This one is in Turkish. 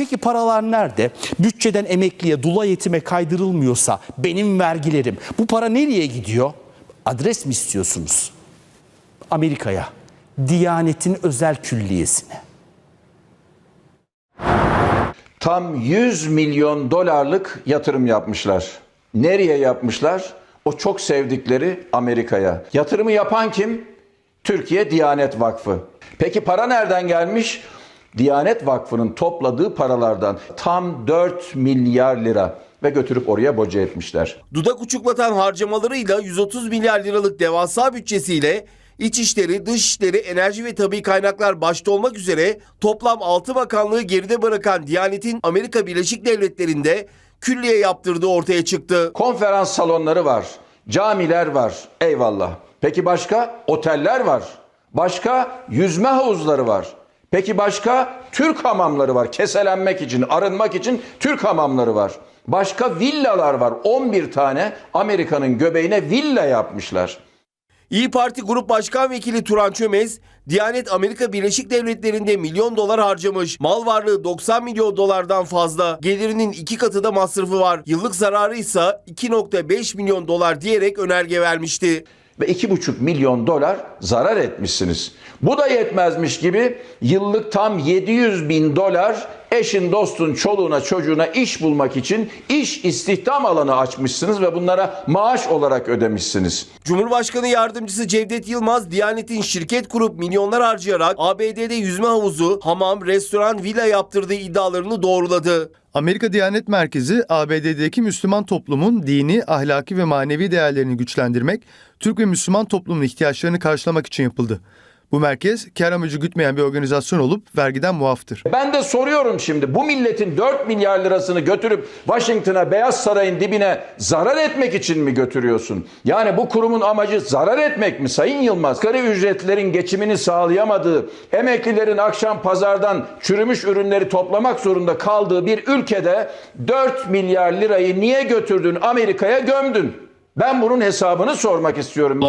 Peki paralar nerede? Bütçeden emekliye, dula yetime kaydırılmıyorsa benim vergilerim bu para nereye gidiyor? Adres mi istiyorsunuz? Amerika'ya, Diyanet'in özel külliyesine. Tam 100 milyon dolarlık yatırım yapmışlar. Nereye yapmışlar? O çok sevdikleri Amerika'ya. Yatırımı yapan kim? Türkiye Diyanet Vakfı. Peki para nereden gelmiş? Diyanet Vakfı'nın topladığı paralardan tam 4 milyar lira ve götürüp oraya boca etmişler. Dudak uçuklatan harcamalarıyla 130 milyar liralık devasa bütçesiyle İçişleri, Dışişleri, Enerji ve Tabi Kaynaklar başta olmak üzere toplam 6 bakanlığı geride bırakan Diyanet'in Amerika Birleşik Devletleri'nde külliye yaptırdığı ortaya çıktı. Konferans salonları var, camiler var. Eyvallah. Peki başka? Oteller var. Başka yüzme havuzları var. Peki başka? Türk hamamları var. Keselenmek için, arınmak için Türk hamamları var. Başka villalar var. 11 tane Amerika'nın göbeğine villa yapmışlar. İyi Parti Grup Başkan Vekili Turan Çömez, Diyanet Amerika Birleşik Devletleri'nde milyon dolar harcamış. Mal varlığı 90 milyon dolardan fazla. Gelirinin iki katı da masrafı var. Yıllık zararı ise 2.5 milyon dolar diyerek önerge vermişti. Ve 2,5 milyon dolar zarar etmişsiniz. Bu da yetmezmiş gibi yıllık tam 700 bin dolar eşin, dostun, çoluğuna, çocuğuna iş bulmak için iş istihdam alanı açmışsınız ve bunlara maaş olarak ödemişsiniz. Cumhurbaşkanı Yardımcısı Cevdet Yılmaz, Diyanet'in şirket kurup milyonlar harcayarak ABD'de yüzme havuzu, hamam, restoran, villa yaptırdığı iddialarını doğruladı. Amerika Diyanet Merkezi, ABD'deki Müslüman toplumun dini, ahlaki ve manevi değerlerini güçlendirmek, Türk ve Müslüman toplumun ihtiyaçlarını karşılamak için yapıldı. Bu merkez, kar amacı gütmeyen bir organizasyon olup vergiden muaftır. Ben de soruyorum şimdi bu milletin 4 milyar lirasını götürüp Washington'a Beyaz Saray'ın dibine zarar etmek için mi götürüyorsun? Yani bu kurumun amacı zarar etmek mi Sayın Yılmaz? Asgari ücretlerin geçimini sağlayamadığı, emeklilerin akşam pazardan çürümüş ürünleri toplamak zorunda kaldığı bir ülkede 4 milyar lirayı niye götürdün Amerika'ya gömdün? Ben bunun hesabını sormak istiyorum.